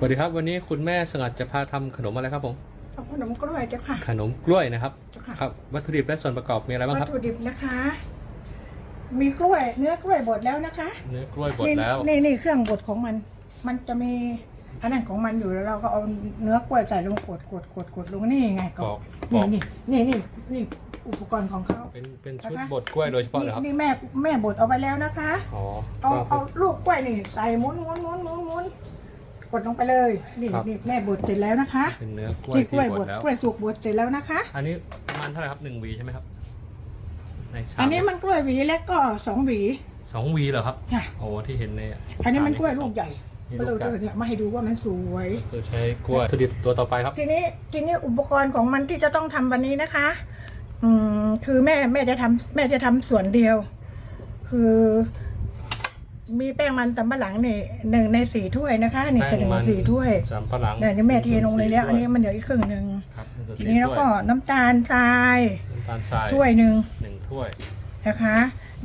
สวัสดีครับวันนี้คุณแม่สงัดจะพาทำขนมอะไรครับผม เอาขนมกล้วยเจ้าค่ะ ขนมกล้วยนะครับเจ้าค่ะ ครับ วัตถุดิบและส่วนประกอบมีอะไรบ้างควัรับตถุดิบนะคะ มีกล้วย เนื้อกล้วยบดแล้วนะคะเนื้อกล้วยบดนี่แล้วนี่นี่เครื่องบดของมัน มันจะมีอันนั้นของมันอยู่แล้วเราก็เอาเนื้อกล้วยใส่ลงกดกดกดกดลงนี่ไงกรอกกรนี่อกนี่นี่นี่นี่อุปกรณ์ของเขา เป็นเป็นชุดนะคะ บดกล้วยโดยเฉพาะนี่นะครับนี่แม่แม่บดเอาไปแล้วนะคะ อ๋อเอาก็เอาลูกกล้วยนี่ใส่หมุนหมุนหมุนหมุนหมุน กดลงไปเลยนี่ครับ นี่แม่บดเสร็จแล้วนะคะเป็นเนื้อกล้วยที่กที่ล้วยบบดดแล้ว กล้วยสุกบดเสร็จแล้วนะคะ อันนี้ประมันเท่าไหร่ครับหนึ่งหวีใช่ไหมครับ ในชามอันนี้มันกล้วยหวีเล็กก็สองหวีสองหวีเหรอครับ ค่ะ โอ้ที่เห็นในอันนี้มันกล้วยลูกใหญ่นี่ก็ลูเลยกใหญ่เนี่ยมาให้ดูว่ามันสวย คือใช้กล้วยวัตถุดิบตัวต่อไปครับ ทีนี้ทีนี้อุปกรณ์ของมันที่จะต้องทำวันนี้นะคะ อืมคือแม่แม่จะทำแม่จะทำส่วนเดียว คือ มีแป้งมันตำปะหลังนี่หนึ่งในสี่ถ้วยนะคะนี่แป้เสงนอมันสี่ถ้วยสามปะหลังเนี่ยนี่แม่เทลงเลยแล้ว อันนี้มันเดี๋ยวอีกครึ่งหนึ่งครับทีนี้แล้วก็น้ำตาลทรายน้ำตาลทรายถ้วยหนึ่งหนึ่งถ้วย นะคะ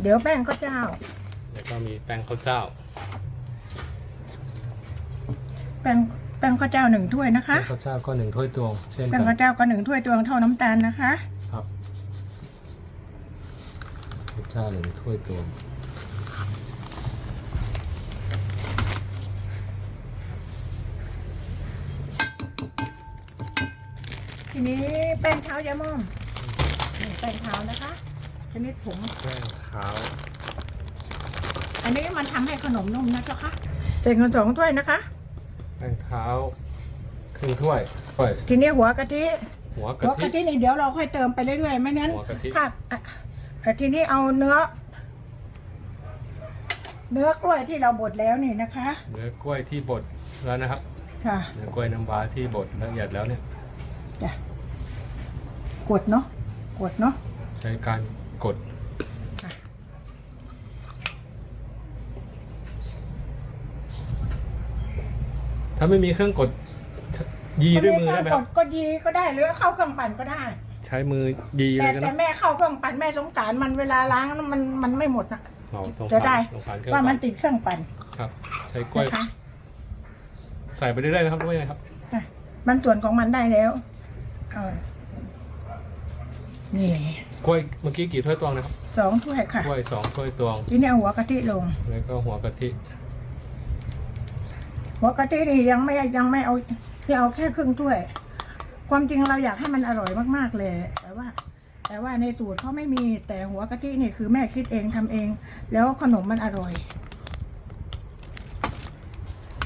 เดี๋ยวแป้งข้าวเจ้า แล้วก็มีแป้งข้าวเจ้าแป้งแป้งข้าวเจ้าหนึ่งถ้วยนะคะ แป้งข้าวเจ้าก็หนึ่งถ้วยตวง เช่นแป้กังนข้าวเจ้าก็หนึ่งถ้วยตวงเท่าน้ำตาลนะคะ ครับข้าวเจ้าหนึ่งถ้วยตวง ทีนี้แป้งเท้ายาม่อมนี่แป้งเท้านะคะ ชนิดผง แป้งขาวอันนี้มันทำให้ขนมนุ่มนะเจ้าค่ะใส่กันสองถ้วยนะคะ แป้งเท้าครึ่งถ้วยถ้วยทีนี้หัวกะทิ หัวกะหัวทิกะทินี่เดี๋ยวเราค่อยเติมไปเรื่อยๆ ไม่งั้นหัวกะทิถ้าอะอะทีนี้เอาเนื้อ เนื้อกล้วยที่เราบดแล้วนี่นะคะ เนื้อกล้วยที่บดแล้วนะครับ ค่ะ เนื้อกล้วยน้ำว้าที่บดละเอียดแล้วเนี่ย จ้ะกดเนาะกดเนาะใช้การกดค่ะถ้าไม่มีเครื่องกดยีด้วยมือได้ไหมกครัดบก็ดีก็ได้หรือเข้าเครื่องปั่นก็ได้ ใช้มือยีเลแต่ยกันแต่นะแม่เข้าเครื่องปั่นแม่สงสารมันเวลาล้างแล้วมันมันไม่หมดนะ อ๋อตรงจะได้ตรงผ่านเครื่องว่ามัปั่นนติดเครื่องปั่นครับ ใช้กล้วยนะคะใส่ไปเรื่อยๆนะครับด้วยงไงครับอะมันส่วนของมันได้แล้วเอา นี่กล้วยเมื่อกี้กี่ถ้วยตวงนะครับสองถ้วยค่ะกล้วยสองถ้วยตวงทีนี้เอาหัวกะทิลง แล้วก็หัวกะทิหัวกะทินี่ยังไม่ยังไม่เอาที่เอาแค่ครึ่งถ้วย ความจริงเราอยากให้มันอร่อยมากๆเลย แต่ว่า แต่ว่าในสูตรเขาไม่มีแต่หัวกะทินี่คือแม่คิดเองทำเอง แล้วขนมมันอร่อย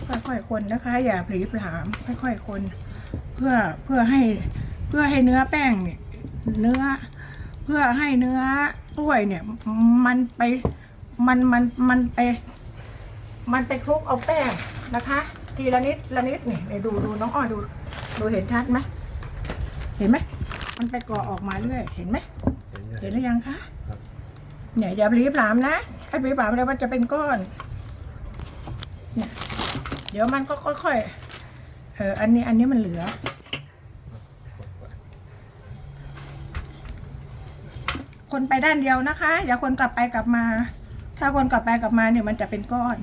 ค่อยๆคนนะคะ อย่าผลีผลามค่อยๆคน เพื่อเพื่อให้ เพื่อให้เนื้อแป้งเนี่ยเนื้อเพื่อให้เนื้อกล้วยเนี่ย มันไปมันมันมันไป มันไปคลุกเอาแป้งนะคะ ทีละนิดละนิดนี่เดี๋ยวดูดูน้องอ้อยดูดูเห็นชัดไหมเห็นไหมมันไปก่อออกมาเรื่อยเห็นไหมเห็นไหมเห็นหรือยังคะครับเนี่ยอย่ารีบหลามนะถ้ารีบหลามแล้วมันจะเป็นก้อนเนี่ยเดี๋ยวมันก็ค่อยๆเอออันนี้อันนี้มันเหลือ คนไปด้านเดียวนะคะ อย่าคนกลับไปกลับมา ถ้าคนกลับไปกลับมาเนี่ยมันจะเป็นก้อน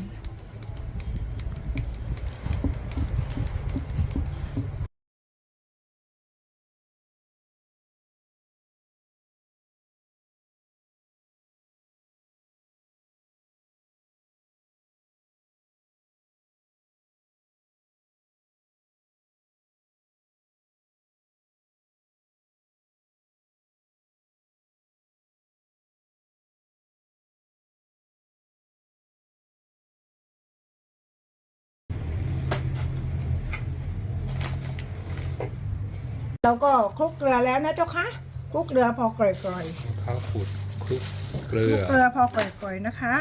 เราก็คลุกเกลือแล้วนะเจ้าคะคลุกเกลือพอกร่อยข้าวขูดคลุกเกๆลืคลุอกเกลือพอกร่อยๆนะคะ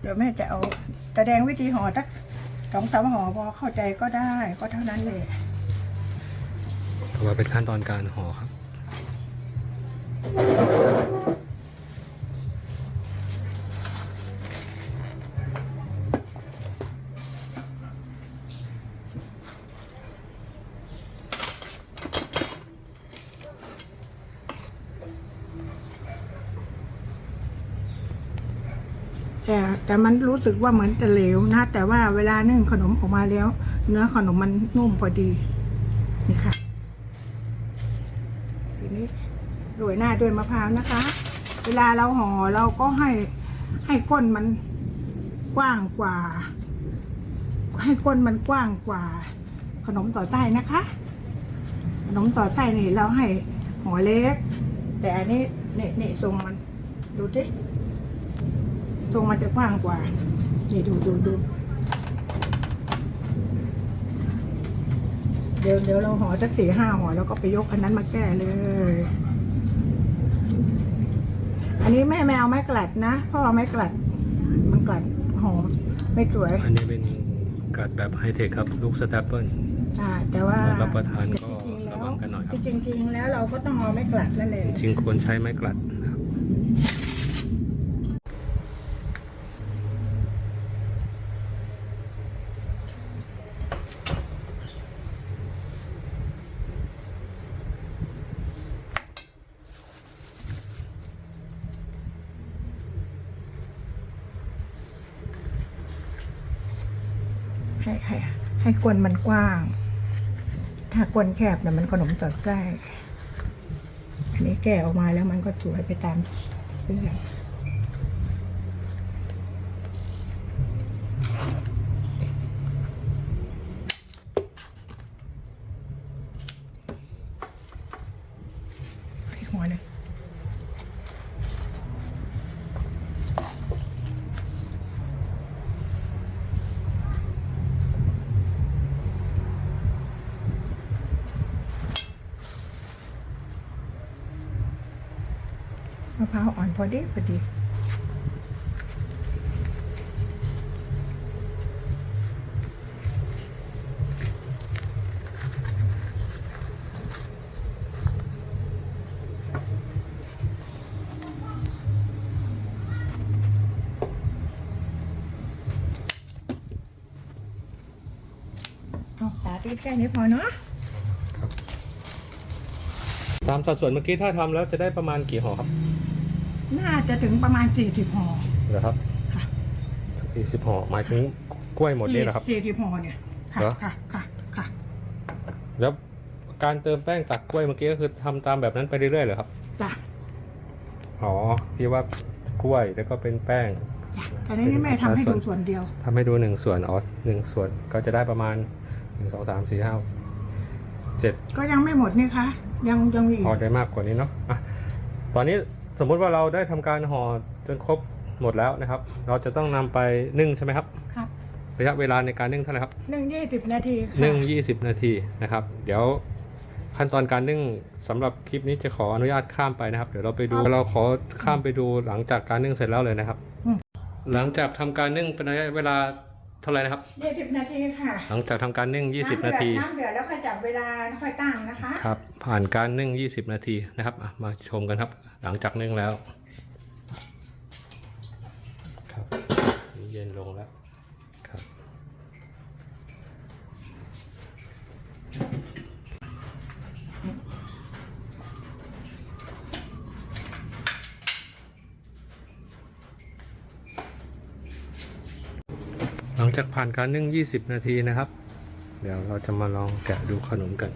เดี๋ยวแม่จะเอาแสดงวิธีห่อสักสองสามห่อพอเข้าใจก็ได้ก็เท่านั้นเลยถือว่าเป็นขั้นตอนการห่อครับ แต่มันรู้สึกว่าเหมือนจะเหลวนะ แต่ว่าเวลานึ่งขนมออกมาแล้ว เนื้อขนมมันนุ่มพอดี นี่ค่ะ ทีนี้โรยหน้าด้วยมะพร้าวนะคะ เวลาเราห่อเราก็ให้ให้ก้นมันกว้างกว่า ให้ก้นมันกว้างกว่า ขนมต่อไส้นะคะ ขนมต่อไส้นี่เราให้ห่อเล็ก แต่อันนี้นี่นี่ทรงมันดูดิ รงมันจะกว้างกว่า นี่ดูดูดูเดี๋ยวเดี๋ยวเราห่อสักสี่ห้าห่อแล้วก็ไปยกอันนั้นมาแก้เลย อันนี้แม่ไม่เอาไม้กลัดนะเพราะเอาไม้กลัด มันกลัดหอมไม่สวย อันนี้เป็นกัดแบบไฮเทคครับลูกสแตปเปิลอ่าแต่ว่ารับประทานก็จริงๆแล้ระวังกันหน่อยครับจริงๆแล้วเราก็ต้องเอาไม้กลัดนั่นแหละจริงๆควรใช้ไม้กลัดนะครับ ให้ ให้กวนมันกว้าง ถ้ากวนแคบเนี่ยมันขนมสอดไส้อันนี้แกะออกมาแล้วมันก็สวยไปตามเรื่องให้หัวเลยมะพ ร้าวอ่อนพอดีพอดีเอาสาธิตแค่นี้พอเนาะตามสัดส่วนเมื่อกี้ถ้าทำแล้วจะได้ประมาณกี่ห่อครับ น่าจะถึงประมาณสี่สิบห่อ เหรอครับค่ะ สี่สิบห่อหมายถึงกล้วยหมดนี่เหรอครับ สี่สิบห่อเนี่ย ค่ะเหรอ ค่ะค่ะค่ะแล้วการเติมแป้งตักกล้วยเมื่อกี้ก็คือทำตามแบบนั้นไปเรื่อยๆเหรอครับ จ้ะอ๋อที่ว่ากล้วยแล้วก็เป็นแป้ง จ้ะแต่นี้แม่ทำให้ดูส่วนเดียว ทำให้ดูหนึ่งส่วนอ๋อหนึ่งส่วนก็จะได้ประมาณหนึ่งสองสามสี่ห้าเจ็ดก็ยังไม่หมดนี่คะ ยังยังมีอีกห่อได้มากกว่านี้เนาะอะตอนนี้ สมมุติว่าเราได้ทำการห่อจนครบหมดแล้วนะครับ เราจะต้องนำไปนึ่งใช่ไหมครับครับระยะเวลาในการนึ่งเท่าไหร่ครับหนึ่งยี่สิบนาทีค่ะนึ่ง20นาทีนะครับ เดี๋ยวขั้นตอนการนึ่งสำหรับคลิปนี้จะขออนุญาตข้ามไปนะครับ เดี๋ยวเราไปดูเราขอข้ามไปดูหลังจากการนึ่งเสร็จแล้วเลยนะครับ หลังจากทำการนึ่งเป็นระยะเวลาเท่าไหร่นะครับยี่สิบนาทีค่ะ หลังจากทำการนึ่ง 20 นาที น้ำเดือดแล้วค่อยจับเวลาแล้วค่อยตั้งนะคะครับ ผ่านการนึ่ง 20 นาทีนะครับอะมาชมกันครับ หลังจากนึ่งแล้ว ครับนี่เย็นลงแล้ว หลังจากผ่านการนึ่ง 20 นาทีนะครับ เดี๋ยวเราจะมาลองแกะดูขนมกัน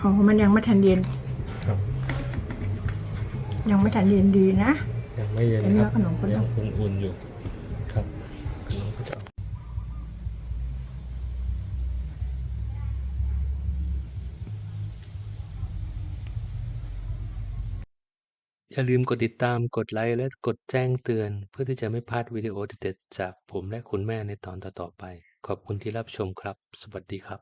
อ๋อ มันยังไม่ทันเย็น ครับ ยังไม่ทันเย็นดีนะ ยังไม่เย็นเป็นคเนื้รัอบขนมปังยังอุ่นๆอยู่ ครับขนมก็จะออก อย่าลืมกดติดตาม กดไลค์ และกดแจ้งเตือน เพื่อที่จะไม่พลาดวิดีโอเด็ดๆจากผมและคุณแม่ในตอนต่อๆไป ขอบคุณที่รับชมครับ สวัสดีครับ